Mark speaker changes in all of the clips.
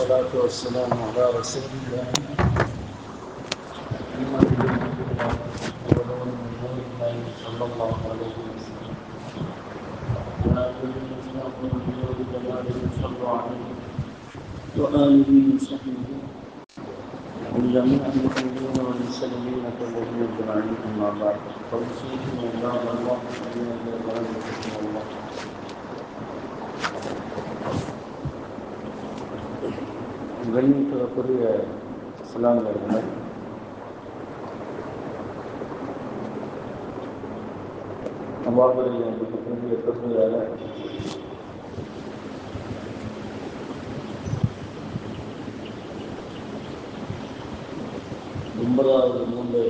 Speaker 1: والصلاة والسلام على رسول الله. صلى الله عليه وسلم وآله وصحبه والجميع المؤمنين والمسلمين كلهم أجمعين أما بعد توصيكم الله الله الله சிவன் கூறிய இஸ்லாமில் இருந்த நவாபுடைய மிகப்பெரிய தொற்றுகளால் ஒன்பதாவது நூலை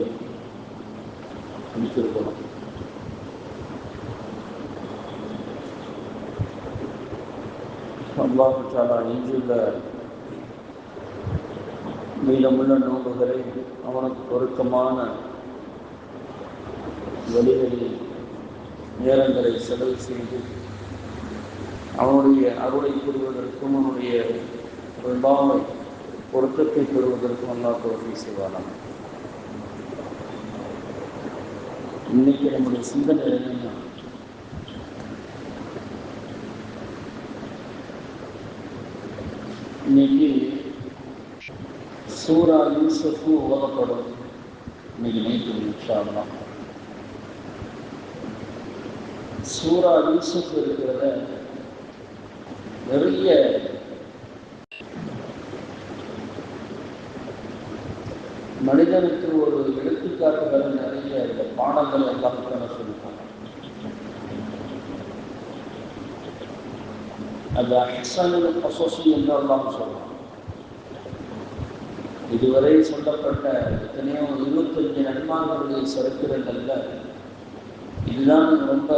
Speaker 1: முடித்திருக்கிறோம் அல்லாஹு சாலா இன்றுள்ள மீதமுள்ள நோன்புகளை அவனுக்கு பொருத்தமான வழிகளில் நேரங்களை செலவு செய்து அவனுடைய அருளை புரிவதற்கும் அவனுடைய பாவை பொருத்தத்தை பெறுவதற்கும் அல்லா தோல்வி செய்வானாம். இன்னைக்கு நம்முடைய சிந்தனை என்னன்னா இன்னைக்கு சூரா யூசஃபு ஓதப்படும். இன்னைக்கு நைட்டு நிமிஷம் சூரா யூசஃப் இருக்கிறத நிறைய மனிதனுக்கு ஒரு எடுத்துக்காட்டுகள் நிறைய இந்த பாடங்கள் எல்லாம் சொல்லிட்டாங்க அது அஹ்சனுல் அசோசி என்று எல்லாம் சொல்லலாம் இதுவரை சொல்லப்பட்ட எத்தனையோ இருபத்தஞ்சு நன்மார்களுடைய சரித்திரங்கள்ல இதுதான் ரொம்ப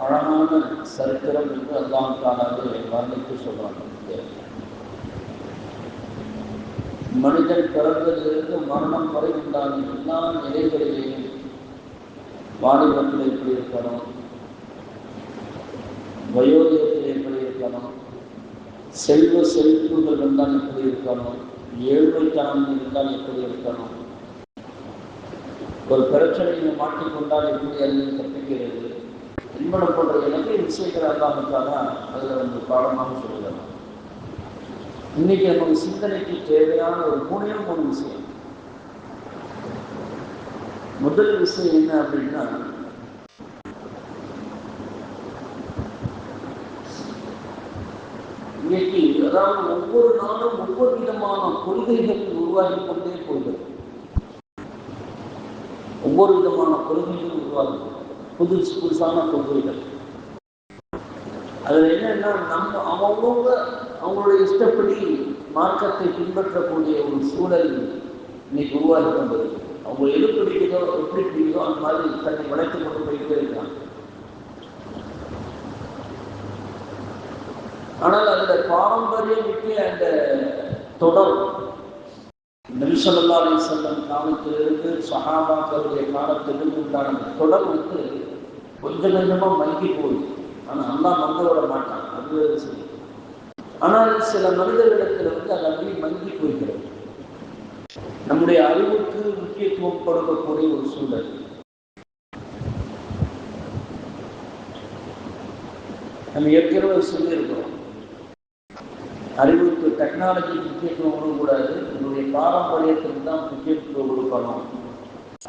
Speaker 1: அழகான சரித்திரம் என்று அல்லாம் தானாக வர்ணித்து சொல்றாங்க மனிதன் பிறந்ததிலிருந்து மரணம் வரை உண்டான எல்லா நிலைகளிலேயும் வாலிபத்தில் எப்படி இருக்கணும் வயோதிகத்தில் எப்படி இருக்கணும் செல்வ செழிப்புகள் இருந்தால் எப்படி இருக்கணும் ஏழ்மைத்தனம் இருந்தால் எப்படி இருக்கணும்? ஒரு பிரச்சனையில் மாட்டிக்கொண்டால் எப்படி அதில் தப்பிக்கிறது? என்பன போன்ற நிறைய விஷயங்கள் அல்லாமக்காக அதில் வந்து பாடமாக சொல்லலாம். இன்னைக்கு நமக்கு சிந்தனைக்கு தேவையான ஒரு மூணே மூணு விஷயம். முதல் விஷயம் என்ன அப்படின்னா இன்னைக்கு அதாவது ஒவ்வொரு நாளும் ஒவ்வொரு விதமான கொள்கைகள் உருவாகி கொண்டே போகிறது ஒவ்வொரு விதமான கொள்கைகளும் உருவாகும் புதுசு புதுசான கொள்கைகள். அதில் என்னன்னா நம்ம அவங்கவுங்க அவங்களுடைய இஷ்டப்படி மார்க்கத்தை பின்பற்றக்கூடிய ஒரு சூழல் இன்னைக்கு உருவாகி கொண்டது அவங்க எது பிடிக்குதோ எப்படி பிடிக்குதோ அந்த மாதிரி தன்னை வளர்த்து கொண்டு போயிட்டே இருக்காங்க. ஆனால் அதுல பாரம்பரியம் விட்டு அந்த தொடர். நபிசல்லா அலி செல்லம் காலத்திலிருந்து சஹாபாக்களுடைய காலத்திலிருந்து உண்டான தொடர் வந்து கொஞ்சம் கொஞ்சமா மங்கி போகுது. ஆனால் அல்லா மங்க விட மாட்டான். அது வேறு சரி ஆனால் சில மனிதர்களிடத்தில் வந்து அது அப்படியே மங்கி போய்கிறது. நம்முடைய அறிவுக்கு முக்கியத்துவம் கொடுக்கக்கூடிய ஒரு சூழல். நம்ம ஏற்கனவே சொல்லியிருக்கிறோம். அறிவுக்கு டெக்னாலஜி முக்கியத்துவம் கொடுக்கக்கூடாது. உங்களுடைய பாரம்பரியத்துக்கு தான் முக்கியத்துவம் கொடுக்கணும்.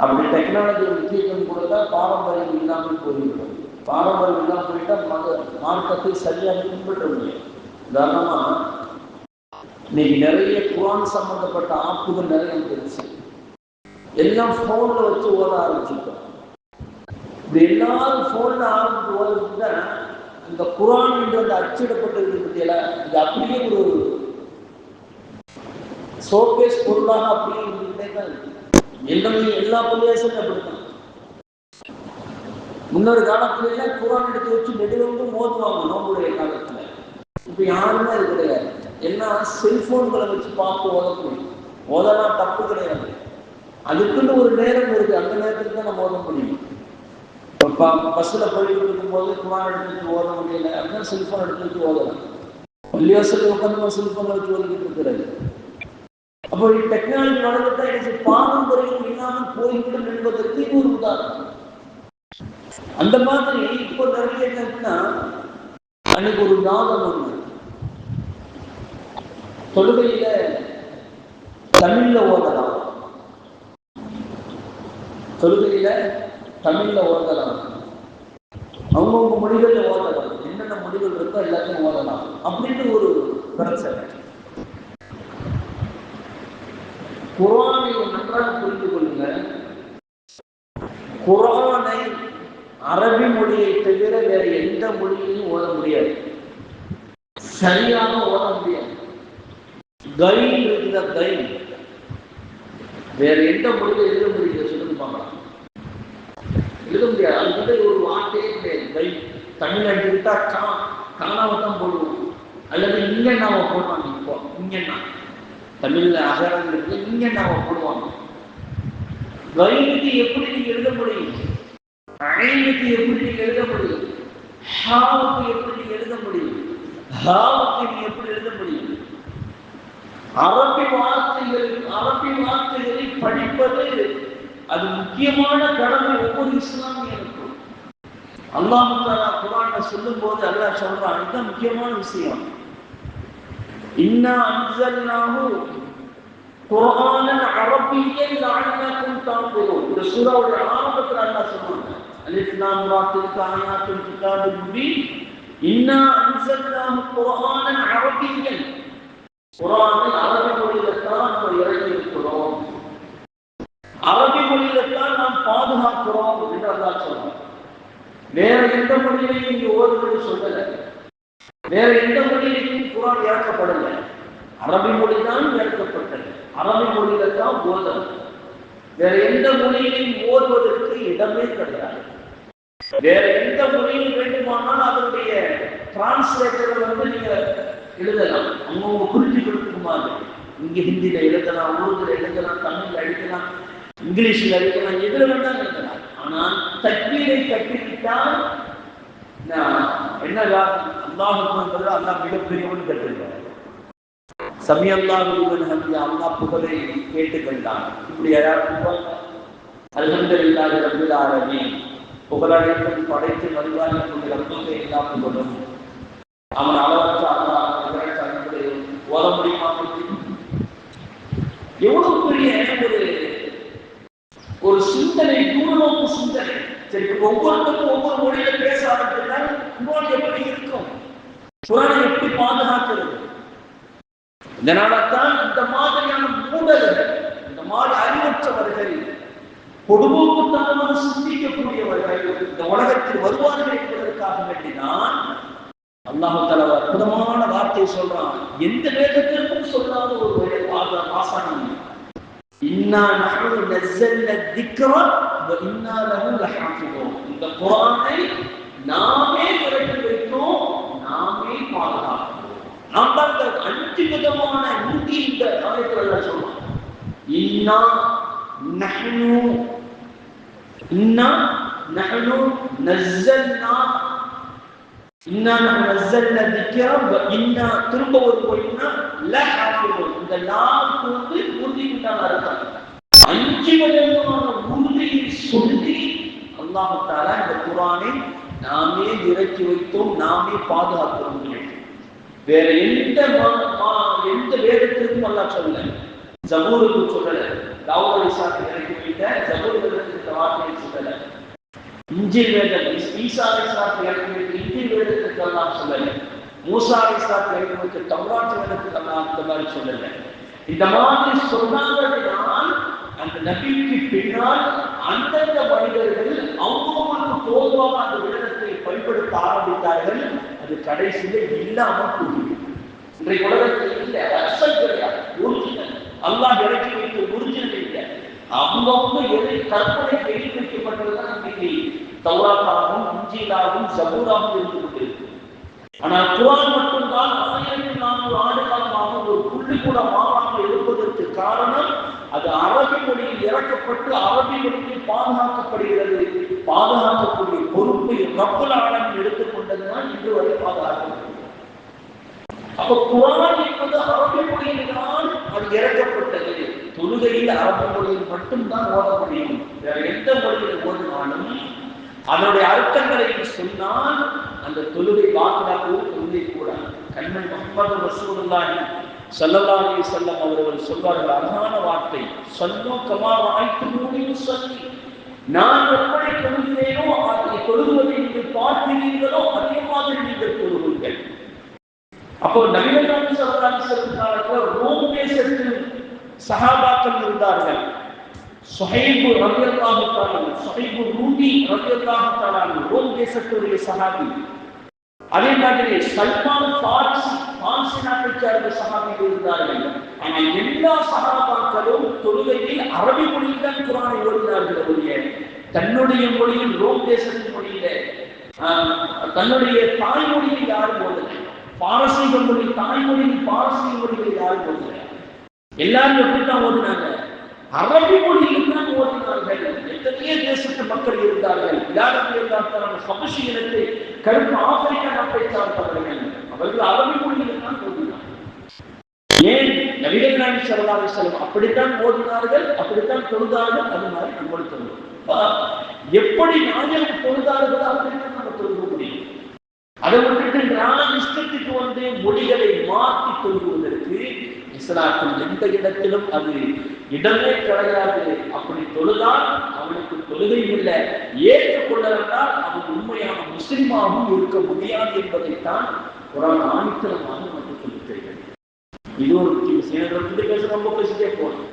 Speaker 1: அப்படி டெக்னாலஜி முக்கியத்துவம் கொடுத்தா பாரம்பரியம் இல்லாமல் போய்விடும். பாரம்பரியம் இல்லாமல் போயிட்டா மத மார்க்கத்தை சரியாக பின்பற்ற முடியும் உதாரணமா இன்னைக்கு நிறைய குரான் சம்பந்தப்பட்ட ஆப்புகள் நிறைய தெரிஞ்சு எல்லாம் ஃபோனில் வச்சு ஓட ஆரம்பிச்சுட்டோம் இப்படி எல்லாரும் ஆரம்பித்து ஆரம்பிச்சு ஓடுறதுக்கு இந்த குரான் என்று அந்த அச்சிடப்பட்டிருக்கு பற்றியல இது அப்படியே ஒரு சோகேஸ் பொருளாக அப்படியே இருந்துகிட்டே தான் இருக்கு எல்லாமே எல்லா பள்ளியாசலும் அப்படித்தான். முன்னொரு காலத்துல எல்லாம் குரான் எடுத்து வச்சு நெடுவந்து மோதுவாங்க நோம்புடைய காலத்துல. இப்ப யாருமே அது கிடையாது. எல்லாம் செல்போன்களை வச்சு பார்த்து ஓதக்கூடிய ஓதலாம் தப்பு கிடையாது. அதுக்குன்னு ஒரு நேரம் இருக்கு. அந்த நேரத்துக்கு தான் நம்ம ஓத முடியும் இப்போ பஸ்ஸில் போயிட்டு இருக்கும்போது குமார் எடுத்துட்டு ஓத முடியல. அப்படின்னா செல்ஃபோன் எடுத்துட்டு ஓதலாம். பள்ளிவாசல் உட்காந்து வசூல் பண்ண வச்சு வந்துட்டு இருக்கிறாரு அப்போ டெக்னாலஜி வளர்ந்துட்டா எனக்கு பாரம்பரியம் இல்லாமல் போய்விடும் என்பதற்கு இது ஒரு உதாரணம். அந்த மாதிரி இப்போ நிறைய என்னன்னா அன்னைக்கு ஒரு நாதம் ஒன்று தொழுகையில தமிழ்ல ஓதலாம். தொழுகையில தமிழ்ல ஓதலாம். அவங்கவுங்க மொழிகள்ல ஓதலாம். என்னென்ன மொழிகள் இருக்கோ எல்லாத்தையும் ஓதலாம். அப்படின்னு ஒரு பிரச்சனை குரானை நன்றாக புரிந்து கொள்ளுங்க. குரானை அரபி மொழியை தவிர வேற எந்த மொழியிலையும் ஓத முடியாது. சரியாக ஓத முடியாது. கை இருக்கிற கை வேற எந்த மொழியில எழுத முடியல சொல்லுங்க எழுத முடியாது அது வந்து ஒரு வார்த்தையே கிடையாது. பை தமிழ் எடுத்துக்கிட்டா கா காணாம தான் போடுவோம். அல்லது இங்க நாம போடுவாங்க இப்போ. இங்கன்னா தமிழ்ல அகரம் இருக்கு இங்க நாம போடுவாங்க. கைனுக்கு எப்படி நீங்க எழுத முடியும்? ஐனுக்கு எப்படி நீங்க எழுத முடியும்? ஹாவுக்கு எப்படி நீங்க எழுத முடியும்? ஹாவுக்கு நீங்க எப்படி எழுத முடியும்? அரபி வார்த்தைகள் அரபி வார்த்தைகளை படிப்பது அது முக்கியமான கடமை ஒவ்வொரு இஸ்லாமியருக்கும். அல்லாஹ் தாலா சொல்லும் போது அல்லாஹ் சொல்றான் இதுதான் முக்கியமான விஷயம். இன்னா அன்சல்னாஹு குர்ஆனன் அரபியன் லஅல்லக்கும் தஅகிலூன் இந்த சூராவுடைய ஆரம்பத்துல அல்லாஹ் சொல்றாங்க அலிஃப் லாம் ரா தில்க ஆயாத்துல் கிதாபில் முபீன். இன்னா அன்சல்னாஹு குர்ஆனன் அரபி மொழியில தான் நம்ம இறக்கி அரபி மொழியில தான் நாம் பாதுகாக்கிறோம் என்று அல்லாஹ் சொல்றான். வேற எந்த மொழியிலையும் இங்க ஓதுவது சொல்லல. வேற எந்த மொழியிலையும் குரான் இறக்கப்படல. அரபி மொழி தான் இறக்கப்பட்டது. அரபி மொழியில தான் ஓதல். வேற எந்த மொழியிலையும் ஓதுவதற்கு இடமே கிடையாது. வேற எந்த மொழியில் வேண்டுமானால் அதனுடைய டிரான்ஸ்லேட்டர் வந்து நீங்க எழுதலாம். அவங்கவுங்க புரிஞ்சு கொடுக்குமாறு. இங்க ஹிந்தியில எழுதலாம் உருதுல எழுதலாம் தமிழ்ல எழுதலாம். இங்கிலீஷில் எழுதலாம் எதுல வேணாலும் இருக்கலாம். ஆனால் தக்வீரை கட்டிவிட்டால் என்ன? அல்லாஹ் அல்லாஹ் மிகப்பெரியவன் கட்டிருக்காரு சமி அல்லாஹ் ஹம்தி அல்லாஹ் புகழை கேட்டுக்கொண்டான். இப்படி யாராவது அல்ஹம்துலில்லாஹி ரப்பில் ஆரவி புகழடைக்கும் படைத்து வருவாய் கொண்டு ரப்புக்கு எல்லாம் புகழும். அவன் அளவற்ற அல்லா அன்புடைய ஓத முடியுமா? எவ்வளவு பெரிய ஒரு ஒரு சிந்தனை தூரநோக்கு சிந்தனை. சரி ஒவ்வொருத்தருக்கும் ஒவ்வொரு மொழியில பேச ஆரம்பித்தால் குரான் எப்படி இருக்கும்? குரானை எப்படி பாதுகாக்கிறது? இதனால்தான் இந்த மாதிரியான மூடல்கள் இந்த மாதிரி அறிவற்றவர்கள் பொதுபோக்குத்தனமாக சிந்திக்கக்கூடியவர்கள் இந்த உலகத்தில் வருவார்கள் என்பதற்காக வேண்டிதான் அல்லாஹு தலா அற்புதமான வார்த்தையை சொல்றான். எந்த வேதத்திற்கும் சொல்லாத ஒரு வாசனம் இன்னா நஹ்னு நஸல்ன திக்ர வ இன்னா லஹு லஹாஃபிதூன் இந்த குர்ஆனை நாமே விரட்டி வைத்தோம் நாமே பாதுகாக்கிறோம் நாம் தான் இந்த அஞ்சு விதமான நூத்தி இந்த ஆயத்தில் எல்லாம் சொல்றோம் இன்னா நஹ்னு இன்னா நஹ்னு நஸல்னா இன்னா திரும்ப ஒரு போயினா இந்த லாவுக்கு வந்து உறுதி அர்த்தம். அஞ்சு விதமான உறுதியை சொல்லி அல்லாஹு இந்த குரானை நாமே இறக்கி வைத்தோம் நாமே பாதுகாக்கிறோம். வேற எந்த எந்த வேதத்திற்கும் அல்லாஹ் சொல்லல. ஜபூருக்கு சொல்லல. தாவூத் அலிசாக்கு இறக்கி வைத்த ஜபூர் வேதத்திற்கு வார்த்தையை சொல்லல. இஞ்சி வேதம் ஈசா அலிசாக்கு இறக்கி வைத்த அல்லாஹ் சொல்லல மூசா அலிசாக்கு இறக்கி வைத்த தம்ராட் வேதத்துக்கு அல்லாஹ் அந்த மாதிரி சொல்லல. இந்த மாதிரி சொன்னாங்கனால் அந்த நபிக்கு பின்னால் அந்தந்த மனிதர்கள் அவங்களுக்கு போதுவாக அந்த வேதத்தை பயன்படுத்த ஆரம்பித்தார்கள். அது கடைசியில இல்லாமல் போகுது இன்றைய உலகத்தில் இல்லை அரசல் கிடையாது ஒரிஜினல் அல்லாஹ் இறக்கி வைத்த ஒரிஜினல் இல்லை. அவங்கவுங்க எதை கற்பனை எழுதி வைக்கப்பட்டதுதான் இன்னைக்கு தௌராத்தாகவும் இஞ்சிலாகவும் சபூராகவும் இருந்து கொண்டிருக்கு ஆனால் குரான் மட்டும்தான் ஆயிரத்தி நானூறு ஆண்டு காலமாக ஒரு புள்ளி கூட மாறாமல் இருப்பதற்கு காரணம் அது அரபி மொழியில் இறக்கப்பட்டு அரபி மொழியில் பாதுகாக்கப்படுகிறது. பாதுகாக்கக்கூடிய பொறுப்பை கப்பல் ஆலமின் எடுத்துக்கொண்டதுதான் இன்று வரை பாதுகாக்கப்படுகிறது அப்ப குரான் என்பது அரபி மொழியில்தான் அது இறக்கப்பட்டது. தொழுகையில் அரபு மொழியில் மட்டும்தான் ஓத முடியும் வேற எந்த மொழியில் ஓடினாலும் அதனுடைய அர்த்தங்களையும் சொன்னால் அந்த தொழுகை வாக்குறாகவோ தொழுகை கூட. கண்மணி முகமது ரசூலுல்லாஹி ஸல்லல்லாஹு செல்லம் அவர்கள் சொல்வார்கள் அழகான வார்த்தை. சொல்லோ கமா வாய்த்து மூடியும் சொல்லி நான் எப்படி தொழுகிறேனோ அதை தொழுகுவதை நீங்கள் பார்க்கிறீர்களோ அதே மாதிரி நீங்கள் தொழுகுங்கள். அப்போ நவீன சல்லாஹி சொல்கிறார்கள் ரோம் தேசத்தில் சகாபாக்கள் இருந்தார்கள். சுஹைபு ரபியல்லாஹு தஆலா சுஹைபு ரூபி ரபியல்லாஹு தஆலா ரோம் தேசத்துடைய சஹாபி. அதே மாதிரி சல்மான் ஃபாரிசி பாரிசி நாட்டை சேர்ந்த சஹாபிகள் இருந்தார்கள். ஆனால் எல்லா சஹாபாக்களும் தொழுகையில் அரபி மொழியில் தான் குரானை ஓடினார்கள் ஒழிய தன்னுடைய மொழியில் ரோம் தேசத்தின் மொழியில ஆஹ், தன்னுடைய தாய்மொழியில் யாரும் ஓதலை. பாரசீக மொழி தாய்மொழியில் பாரசீக மொழியில் யாரும் ஓதலை. எல்லாரும் எப்படித்தான் ஓடினாங்க அரபி மொழியில் தான் ஓதினார்கள். எத்தனையோ தேசத்து மக்கள் இருந்தார்கள். யாரும் இருந்தார்கள் சபசி இனத்தை கருப்பு ஆப்பிரிக்க நாட்டை சார்ந்தவர்கள். அவர்கள் அரபி மொழியில் தான் ஓதினார்கள். ஏன்? நபிகள் நாயகி ஸல்லல்லாஹு அலைஹி அப்படித்தான் ஓதினார்கள் அப்படித்தான் தொழுதார்கள் அது மாதிரி நம்மளும் தொழுவோம். எப்படி நாயகம் தொழுதார்களோ அப்படித்தான் நம்ம தொழுக முடியும்? அதை விட்டுட்டு நான் இஷ்டத்துக்கு வந்து மொழிகளை மாற்றி தொழுகுவதற்கு இஸ்லாத்தில் எந்த இடத்திலும் அது இடமே கிடையாது. அப்படி தொழுதான் அவனுக்கு தொழுகை இல்லை ஏற்றுக்கொள்ளவென்றால் அவன் உண்மையான முஸ்லிமாகவும் இருக்க முடியாது என்பதைத்தான் குரான் ஆணித்தனமாக நமக்கு சொல்லித் இது ஒரு முக்கிய விஷயம். பத்தி பேச ரொம்ப பேசிட்டே போகணும்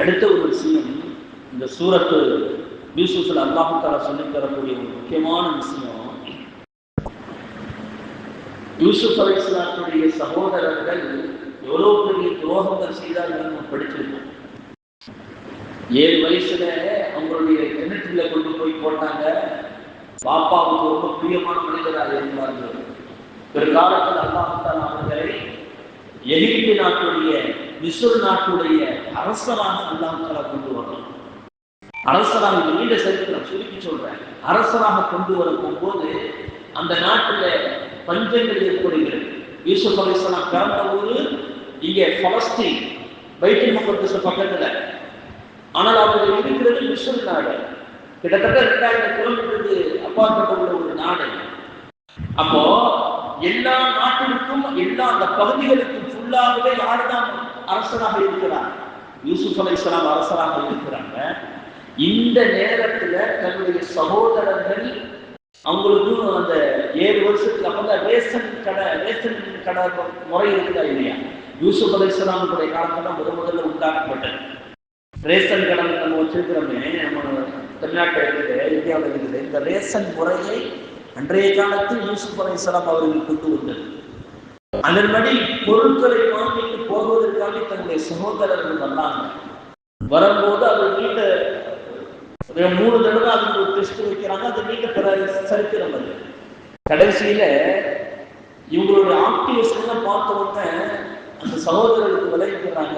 Speaker 1: அடுத்த ஒரு விஷயம் இந்த சூரத்து யூசுஃபில் அல்லாஹு தாலா சொல்லித் தரக்கூடிய ஒரு முக்கியமான விஷயம் யூசுப் அலிஸ்லாத்துடைய சகோதரர்கள் எவ்வளவு பெரிய துரோகங்கள் செய்தார்கள் நம்ம படிச்சிருக்கோம். ஏழு வயசுல அவங்களுடைய கிணற்றுல கொண்டு போய் போட்டாங்க. பாப்பாவுக்கு ரொம்ப பிரியமான மனிதராக இருந்தார்கள். பிற்காலத்தில் அல்லாஹால அவர்களை எகிப்து நாட்டுடைய மிசுர் நாட்டுடைய அரசராக அல்லாஹால கொண்டு வரணும் அரசராக நீண்ட சரித்திரம் சுருக்கி சொல்றேன். அரசராக கொண்டு வர போகும்போது அந்த நாட்டுல பஞ்சங்கள் ஏற்படுகிறது. யூசுப் அலிஸ்லாம் பிறந்த ஊரு இங்கே பலஸ்தீன் பைத்துல் முகத்தஸ் பக்கத்துல. ஆனால் அவர்கள் இருக்கிறது மிஸ்ர் நாடு. கிட்டத்தட்ட ரெண்டாயிரம் கிலோமீட்டருக்கு அப்பாற்பட்ட உள்ள ஒரு நாடு. அப்போ எல்லா நாட்டிற்கும் எல்லா அந்த பகுதிகளுக்கும் ஃபுல்லாகவே யாருதான் அரசராக இருக்கிறார்? யூசுப் அலைஹிஸ்ஸலாம் அரசராக இருக்கிறாங்க. இந்த நேரத்துல தன்னுடைய சகோதரர்கள் அவங்களுக்கும் அந்த ஏழு வருஷத்துக்கு அப்பதான் ரேஷன் கடை ரேஷன் கடை முறை இருக்குதா இல்லையா? யூசுப் அலைஹிஸ்ஸலாமுடைய காலத்துல முத முதல்ல உண்டாக்கப்பட்டது. ரேஷன் கடை நம்ம வச்சிருக்கிறோமே நம்ம தமிழ்நாட்டில் இருக்குது இந்தியாவில் இருக்குது. இந்த ரேஷன் முறையை அன்றைய காலத்தில் யூசுப் அலைஹிஸ்ஸலாம் அவர்கள் கொண்டு வந்தது. அதன்படி பொருட்களை வாங்கிட்டு போவதற்காக தன்னுடைய சகோதரர்கள் வந்தாங்க. வரும்போது அவர் நீண்ட மூணு தடவை அதுக்கு ஒரு டெஸ்ட் வைக்கிறாங்க. அது நீண்ட பிற சரித்திரம் அது கடைசியில இவங்களுடைய ஆக்டிவேஷன் பார்த்த உடனே அந்த சகோதரர்களுக்கு விளைவிக்கிறாங்க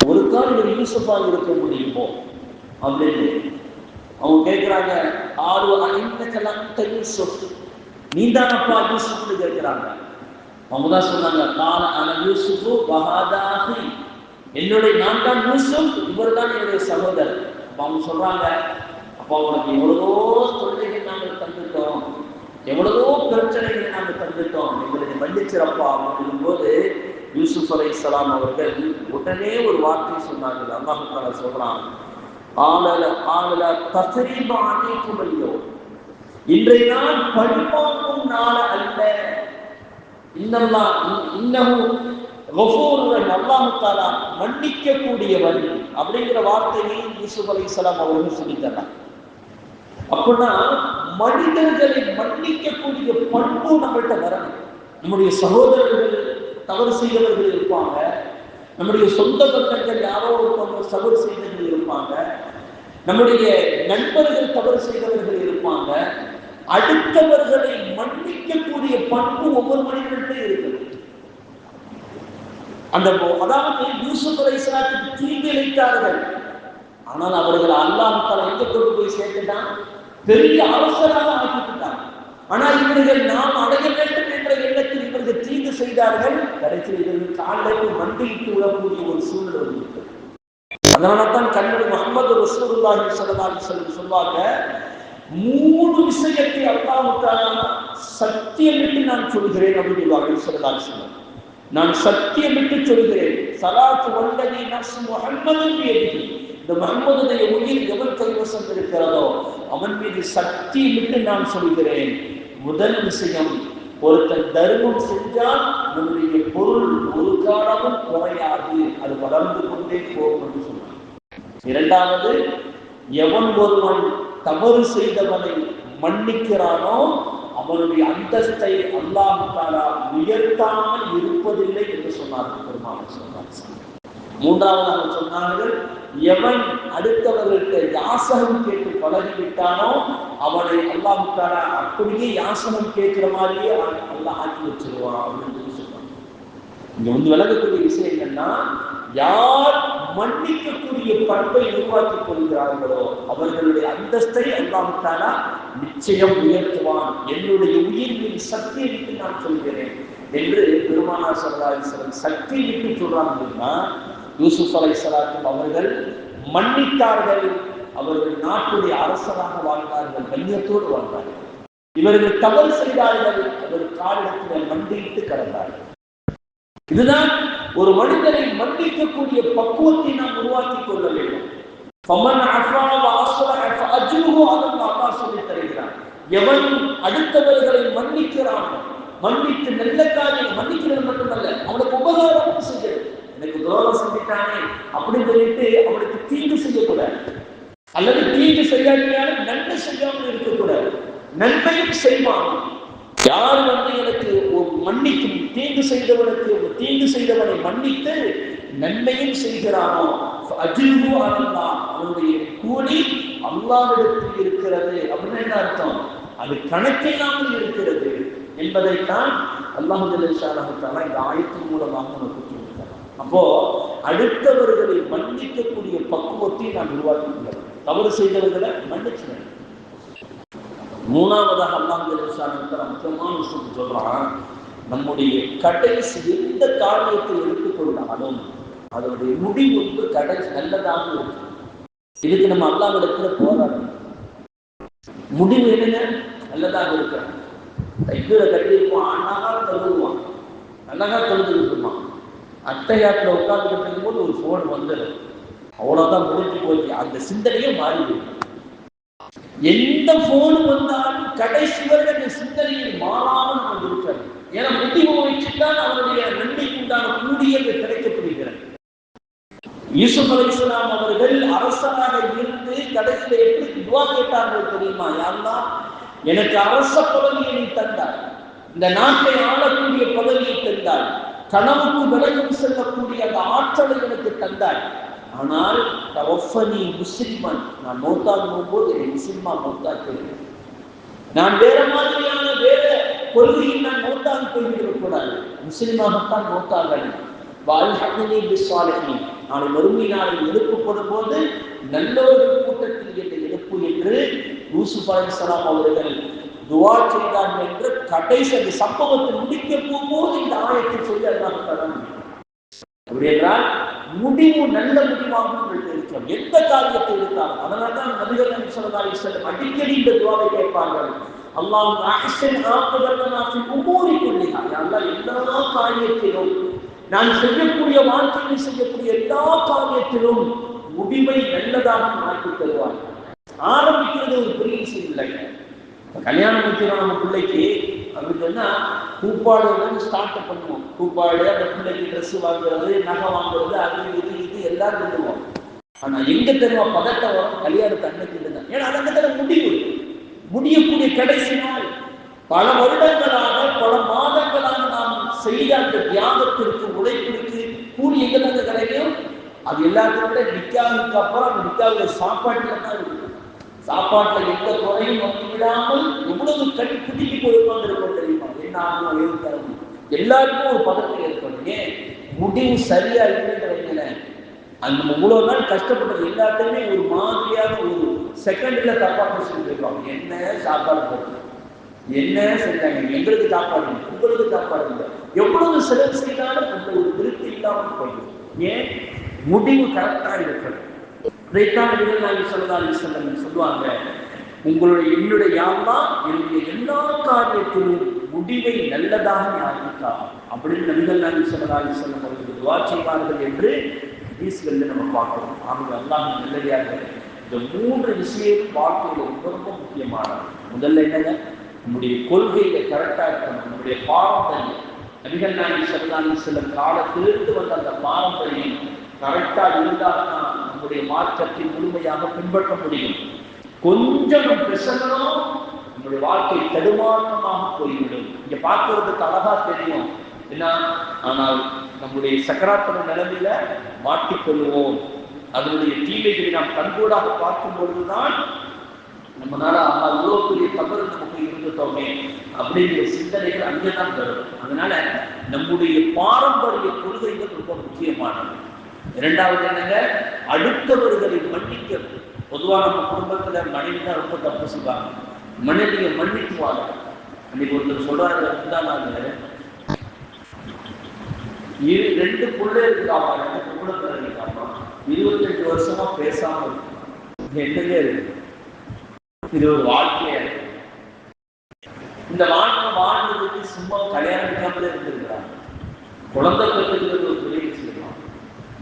Speaker 1: ஒரு கால் இவர் யூசுஃபா இருக்க முடியுமோ? அப்படின்னு அவங்க கேட்கிறாங்க ஆறு ஐந்தக்கெல்லாம் யூசுப் நீ தானப்பா யூசுப்னு கேட்கிறாங்க அவங்க தான் சொன்னாங்க கால அன யூசுஃபு வஹாதாஹி. என்னுடைய நான் தான் யூசுப் இவர் தான் என்னுடைய சகோதரர். அப்ப அவங்க சொல்றாங்க. அப்பா உனக்கு எவ்வளவோ தொல்லைகள் நாங்கள் தந்துட்டோம். எவ்வளவோ பிரச்சனைகளை நாங்கள் தந்துட்டோம். எங்களுக்கு மன்னிச்சிறப்பா அப்படிங்கும் போது யூசுப் அலை இஸ்லாம் அவர்கள் உடனே ஒரு வார்த்தை சொன்னார்கள். அல்லாஹு சொல்றான் ஆளல ஆளல தசரீப அனைக்கும் ஐயோ இன்றைய நாள் பழிவாங்கும் நாள் அல்ல. இன்னல்லா இன்னமும் கஃபூர் அல்லாஹு தாலா மன்னிக்க கூடியவன் அப்படிங்கிற வார்த்தையை யூசுப் அலைஹிஸ்ஸலாம் அவர்கள் சொல்லித்தராங்க அப்படின்னா மனிதர்களை மன்னிக்கக்கூடிய பண்பு நம்மகிட்ட வரணும். நம்முடைய சகோதரர்கள் தவறு செய்தவர்கள் இருப்பாங்க. நம்முடைய சொந்த பந்தங்கள் யாரோ ஒருத்தவங்க தவறு செய்தவர்கள் இருப்பாங்க. நம்முடைய நண்பர்கள் தவறு செய்தவர்கள் இருப்பாங்க. அடுத்தவர்களை மன்னிக்கக்கூடிய பண்பு ஒவ்வொரு மனிதர்கிட்ட இருக்குது அந்த அதாவது யூசுப் அலை இஸ்லாத்துக்கு தீங்கு இழைத்தார்கள் ஆனால் அவர்கள் அல்லாஹ் தலை எங்க கொண்டு போய் சேர்த்துட்டான்? பெரிய அவசராக ஆக்கிவிட்டான் ஆனால் இவர்கள் நாம் அடைய வேண்டும் என்ற எண்ணத்தில் இவர்கள் தீங்கு செய்தார்கள். கடைசியில் இவர்கள் காலைக்கு மண்டியிட்டு விடக்கூடிய ஒரு சூழ்நிலை வந்திருக்கிறது அதனால தான் கண்மணி முகமது ரசூலுல்லாஹி ஸல்லல்லாஹு அலைஹி சொல்வாங்க மூணு விஷயத்தை அல்லாஹ்வுக்கான சத்தியமிட்டு நான் சொல்கிறேன் அப்படின்னு சொல்லுவாங்க சொல்லலாம் சொல்லுவாங்க நான் சத்தியமிட்டு சொல்கிறேன். சலாத்து வல்லதி நஃப்ஸ் முகம்மது பியதிஹி இந்த முகம்மதுடைய உயிர் எவன் கைவசம் இருக்கிறதோ அவன் மீது சத்தியமிட்டு நான் சொல்கிறேன். முதல் விஷயம் ஒருத்தன் தர்மம் செஞ்சால் நம்முடைய பொருள் ஒரு காலமும் குறையாது. அது வளர்ந்து கொண்டே போகும் என்று சொன்னான். இரண்டாவது எவன் ஒருவன் தவறு செய்தவனை மன்னிக்கிறானோ அவனுடைய அந்தஸ்தை அல்லாஹ் தாலா உயர்த்தாமல் இருப்பதில்லை என்று சொன்னார் பெருமாள். சொன்னார் அவர் சொன்னார்கள் எவன் அடுத்தவர்களுக்கு யாசகம் கேட்டு பழகிவிட்டானோ அவனை அல்லாஹ் தாலா அப்படியே யாசகம் கேட்கிற மாதிரியே அல்லாஹ் ஆக்கி வச்சிருவான். அப்படின்னு சொல்லி சொன்னாங்க. இங்க வந்து விளங்கக்கூடிய விஷயம் என்னன்னா யார் மன்னிக்கக்கூடிய பண்பை உருவாக்கிக் கொள்கிறார்களோ அவர்களுடைய அந்தஸ்தை அல்லாஹ் நிச்சயம் உயர்த்துவான். என்னுடைய உயிர்வின் சக்தி விட்டு நான் சொல்கிறேன் என்று பெருமானார் சல்லாஹ் சக்தி விட்டு சொல்றாங்க யூசுப் அலை சலாத்தும் அவர்கள் மன்னித்தார்கள். அவர்கள் நாட்டுடைய அரசராக வாழ்ந்தார்கள் கண்ணியத்தோடு வாழ்ந்தார்கள். இவர்கள் தவறு செய்தார்கள். அவர் காலிடத்தில் மண்டியிட்டு கடந்தார்கள் இதுதான் ஒரு மனிதனை மன்னிக்கக்கூடிய பக்குவத்தை நாம் உருவாக்கி கொள்ள வேண்டும். சொல்லி தருகிறார். எவன் அடுத்தவர்களை மன்னிக்கிறானோ மன்னித்து நல்ல காரியம் மன்னிக்கிறது மட்டுமல்ல அவனுக்கு உபகாரம் செய்யணும். எனக்கு துரோகம் செஞ்சுட்டானே அப்படின்னு சொல்லிட்டு அவனுக்கு தீங்கு செய்யக்கூடாது. அல்லது தீங்கு செய்யாட்டியாலும் நன்மை செய்யாமல் இருக்கக்கூடாது. நன்மையும் செய்வான். யார் வந்து எனக்கு ஒரு மன்னிக்கும் தீங்கு செய்தவனுக்கு ஒரு தீங்கு செய்தவனை மன்னித்து நன்மையும் செய்கிறானோ அஜில்வு அல்லா அவனுடைய கூலி அல்லாவிடத்தில் இருக்கிறது அப்படின்னு என்ன அர்த்தம்? அது கணக்கில்லாமல் இருக்கிறது என்பதைத்தான் அல்லாஹு இந்த ஆயத்தின் மூலமாக நமக்கு அப்போ அடுத்தவர்களை மன்னிக்கக்கூடிய பக்குவத்தை நாம் உருவாக்கி தவறு செய்தவர்களை மன்னிச்சு மூணாவதாக அல்லாஹ் ஜல்லிஷானஹத்தாலா முக்கியமான விஷயம் சொல்றான் நம்முடைய கடைசி எந்த காரியத்தை எடுத்துக்கொண்டாலும் அதனுடைய முடிவு வந்து கடைசி நல்லதாக இருக்கும். இதுக்கு நம்ம அல்லாவிடத்துல போராடணும் முடிவு என்னங்க? நல்லதாக இருக்கணும் கைக்குல கட்டியிருப்போம் அழகா தழுவுவான் அழகா தழுதுருக்குமா அத்தையாட்டில் உட்காந்துக்கிட்டு போது ஒரு ஃபோன் வந்துடும். அவ்வளோதான் முடிஞ்சு போச்சு. அந்த சிந்தனையே மாறிவிடும். எந்த போன் வந்தாலும் கடைசி வரை அந்த சிந்தனையை மாறாமல் நம்ம இருக்கிறது ஏன்னா முடிவு வச்சுதான் அவருடைய நன்மைக்கு உண்டான கூடியது கிடைக்கப்படுகிறது. யூசுப் அலி இஸ்லாம் அவர்கள் அரசனாக இருந்து கடைசியில எப்படி துவா கேட்டார்கள் தெரியுமா? யாருன்னா எனக்கு அரச பதவியை நீ தந்தார் இந்த நாட்டை ஆளக்கூடிய பதவியை தந்தார் கனவுக்கு விலகும் செல்லக்கூடிய அந்த ஆற்றலை எனக்கு தந்தாய். ஆனால் தவஃபனி முஸ்லிமன் நான் மௌத்தாகும் போது என் முஸ்லிமா மௌத்தாக்கிறேன் நான் வேற மாதிரியான வேற கொள்கையில் நான் மௌத்தாக போய்விடக்கூடாது. முஸ்லிமாகத்தான் மௌத்தாக வாழ்ஹமினி பிஸ்வாலகி நாளை மறுமை நாளில் எழுப்பப்படும் போது நல்லவர்கள் கூட்டத்தில் என்னை எழுப்பு என்று யூசுப் அலிஸ்லாம் அவர்கள் துவா செய்தான் என்று கடைசி அந்த சம்பவத்தை முடிக்க போகும்போது இந்த ஆயத்தை சொல்லி அல்லாஹ் தரான் அப்படி என்றால் முடிவு நல்ல முடிவாக உங்களுக்கு இருக்கிறோம். எந்த காரியத்தை எடுத்தாலும் அதனால தான் நபிகள் நபி ஸல்லல்லாஹு அடிக்கடி இந்த துவாவை கேட்பார்கள். அல்லாஹ் அஹ்சன் ஆக்கபத்தனா ஃபி உமூரி குல்லிஹா. எல்லா காரியத்திலும் நான் செய்யக்கூடிய வாழ்க்கையில் செய்யக்கூடிய எல்லா காரியத்திலும் முடிவை நல்லதாக மாற்றி தருவார். ஆரம்பிக்கிறது ஒரு பெரிய விஷயம் இல்லைங்க கல்யாணம் வைக்கிறோம் நம்ம பிள்ளைக்கு அப்படின்னு சொன்னா கூப்பாடு வந்து ஸ்டார்ட் பண்ணுவோம். கூப்பாடு அந்த பிள்ளைக்கு ட்ரெஸ் வாங்குறது நகை வாங்குறது அது இது இது எல்லாம் பண்ணுவோம் ஆனா எங்க தெரியுமா பதட்டம் வரும் கல்யாணத்தை அன்னைக்கு தான் ஏன்னா அங்கே முடிவு. முடியக்கூடிய கடைசி நாள். பல வருடங்களாக பல மாதங்களாக நாம் செய்த அந்த தியாகத்திற்கு உழைப்பிற்கு கூலி எங்க கிடைக்கும் அது எல்லாத்தையும் விட நிக்காவுக்கு அப்புறம் நிக்காவுக்கு சாப்பாட்டில் சாப்பாட்டுல தான் இருக்கு சாப்பாட்டுல எந்த குறையும் நோக்கி விடாமல் எவ்வளவு கண் குட்டிக்கு போய் உட்கார்ந்துருக்கோம் தெரியுமா? என்ன ஆகும் ஏது தரணும் எல்லாருக்கும் ஒரு பதத்தை ஏற்படும். ஏன்? முடிவு சரியா இல்லைன்ற அந்த இவ்வளவு நாள் கஷ்டப்பட்டது எல்லாத்தையுமே ஒரு மாதிரியான ஒரு செகண்ட்ல தப்பா பேசிட்டு என்ன சாப்பாடு போட்டு? என்ன செஞ்சாங்க? எங்களுக்கு சாப்பாடு இல்லை. உங்களுக்கு சாப்பாடு இல்லை. எவ்வளவு செலவு செய்தாலும் அந்த ஒரு திருப்தி இல்லாமல் போயிடும். ஏன்? முடிவு கரெக்டா இருக்கணும். இதைத்தான் நாளை சொல்லலாம் சொல்லுவாங்க. உங்களுடைய என்னுடைய யாருமா என்னுடைய எல்லா காரியத்திலும் முடிவை நல்லதாக ஆகிட்டார் அப்படின்னு நபிகள் நாளை சொல்லலாம் சொல்லம் அவர்கள் துவா செய்வார்கள் என்று ஹதீஸ்களில் நம்ம பார்க்கிறோம். அவங்க அல்லாஹ் நல்லதாக இந்த மூன்று விஷயம் வாழ்க்கையில் ரொம்ப ரொம்ப முக்கியமானது முதல்ல என்னங்க? நம்முடைய கொள்கையில கரெக்டா இருக்கணும். நம்முடைய பாரம்பரியம். நபிகள் நாயகி சல்லாஹி செல்லும் காலத்திலிருந்து வந்த அந்த பாரம்பரியம் கரெக்டா இருந்தால் தான் நம்முடைய மாற்றத்தை முழுமையாக பின்பற்ற முடியும். கொஞ்சம் பிரசனம் நம்முடைய வாழ்க்கை தடுமாற்றமாக போய்விடும். இங்க பார்க்கறதுக்கு அழகா தெரியும். என்ன ஆனால் நம்முடைய சக்கராத்திர நிலைமையில மாட்டிக்கொள்வோம் அதனுடைய தீமைகளை நாம் கண்கூடாக பார்க்கும் பொழுதுதான் நம்மளால அவ்வளோ பெரிய தவறு நமக்கு இருந்துட்டோமே அப்படிங்கிற சிந்தனைகள் அங்கேதான் வரும். அதனால நம்முடைய பாரம்பரிய கொள்கைகள் ரொம்ப முக்கியமானது. இரண்டாவது என்னங்க? அடுத்தவர்களை மன்னிக்க பொதுவாக நம்ம குடும்பத்துல மனைவி தான் ரொம்ப தப்பு செய்வாங்க. மனைவியை மன்னிக்குவாங்க. அன்னைக்கு ஒருத்தர் சொல்றாரு முந்தானாங்க இரு ரெண்டு பிள்ளை இருக்காமா ரெண்டு குடும்பத்தில் இருக்காமா இருபத்தெட்டு வருஷமா பேசாம இருக்கு என்னங்க இருக்கு இது ஒரு வாழ்க்கையா இருக்கு இந்த வாழ்க்கை வாழ்றதுக்கு சும்மா கல்யாணம் இல்லாமலே இருந்திருக்கிறாங்க. குழந்தை பெற்றுக்கிறது ஒரு பெரிய விஷயம்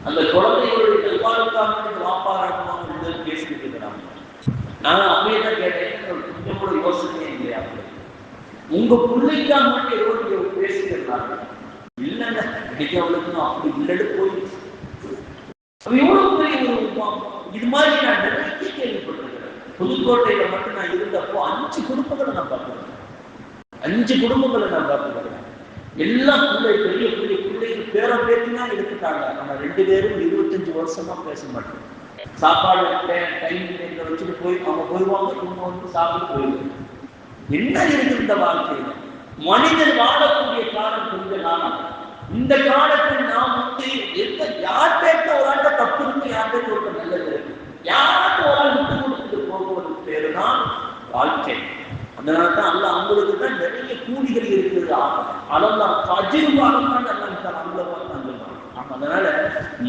Speaker 1: அந்த குழந்தைகளுடைய நல்வாழ்வுக்காக வாப்பாராட்டம் பேசிக்கிட்டு பேசிட்டு இருக்கிறாங்க நான் அப்படியே தான் கேட்டேன். கொஞ்சம் கூட யோசனையே இல்லையா உங்க பிள்ளைக்கா மட்டும் எவ்வளோ பேசிக்கிறாங்க இல்லைங்க இன்னைக்கு அவளுக்கு அப்படி இல்லைன்னு போயிடுச்சு. எவ்வளவு பெரிய இது மாதிரி நான் நிறைய கேள்விப்பட்டிருக்கிறேன். புதுக்கோட்டையில மட்டும் நான் இருந்தப்போ அஞ்சு குடும்பங்களை நான் பார்க்கிறேன் அஞ்சு குடும்பங்களை நான் பார்க்கிறேன் எல்லா பிள்ளை பெரிய பெரிய பிள்ளைக்கு பேரை பேத்தினா எடுத்துட்டாங்க. நம்ம ரெண்டு பேரும் இருபத்தஞ்சு வருஷமா பேச மாட்டோம். சாப்பாடு டைம் வச்சுட்டு போய் அவங்க போயிடுவாங்க இவங்க வந்து சாப்பிட்டு போயிடுவாங்க. என்ன இருக்கு இந்த வாழ்க்கையில? மனிதன் வாழக்கூடிய காலம் கொஞ்சம் காலம் இந்த காலத்தில் நாம் வந்து எந்த யார் பேர்த்த ஒரு ஆண்ட தப்பு இருக்கு யார் பேர் ஒரு நல்லது இருக்கு? யாருக்கு ஒரு ஆள் விட்டு கொடுத்துட்டு போகிறது பேரு தான் வாழ்க்கை. அதனால தான் அல்ல அவங்களுக்கு தான் நிறைய கூலிகள் இருக்குது அதெல்லாம் அஜிர்வாகம் தான் நல்லா அவ்வளவு அதனால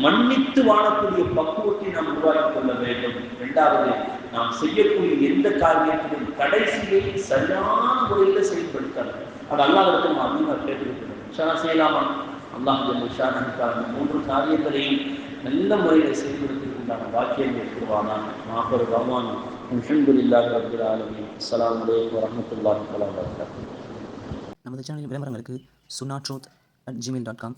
Speaker 1: மன்னித்து வாழக்கூடிய பக்குவத்தை நாம் உருவாக்கிக் கொள்ள வேண்டும். இரண்டாவது நாம் செய்யக்கூடிய எந்த காரியத்திலும் கடைசியை சரியான முறையில் செயல்படுத்தணும். அது அல்லாவிடத்தில் நாம் அதிகமாக கேட்டிருக்கிறோம் செய்யலாமா? அல்லாஹ் ஷானஹான மூன்று காரியங்களையும் நல்ல முறையில் செயல்படுத்திருக்கின்றான வாக்கியம் ஏற்படுவானா மாபெரு பகவான் அல்ஹம்துலில்லாஹி ரப்பில் ஆலமி அஸ்லாம் வலைக்கம் வரஹ்மத்துல்லாஹி வபரகாத்துஹு
Speaker 2: நமது சேனலில் விளம்பரங்களுக்கு சுனா truth at Gmail dot com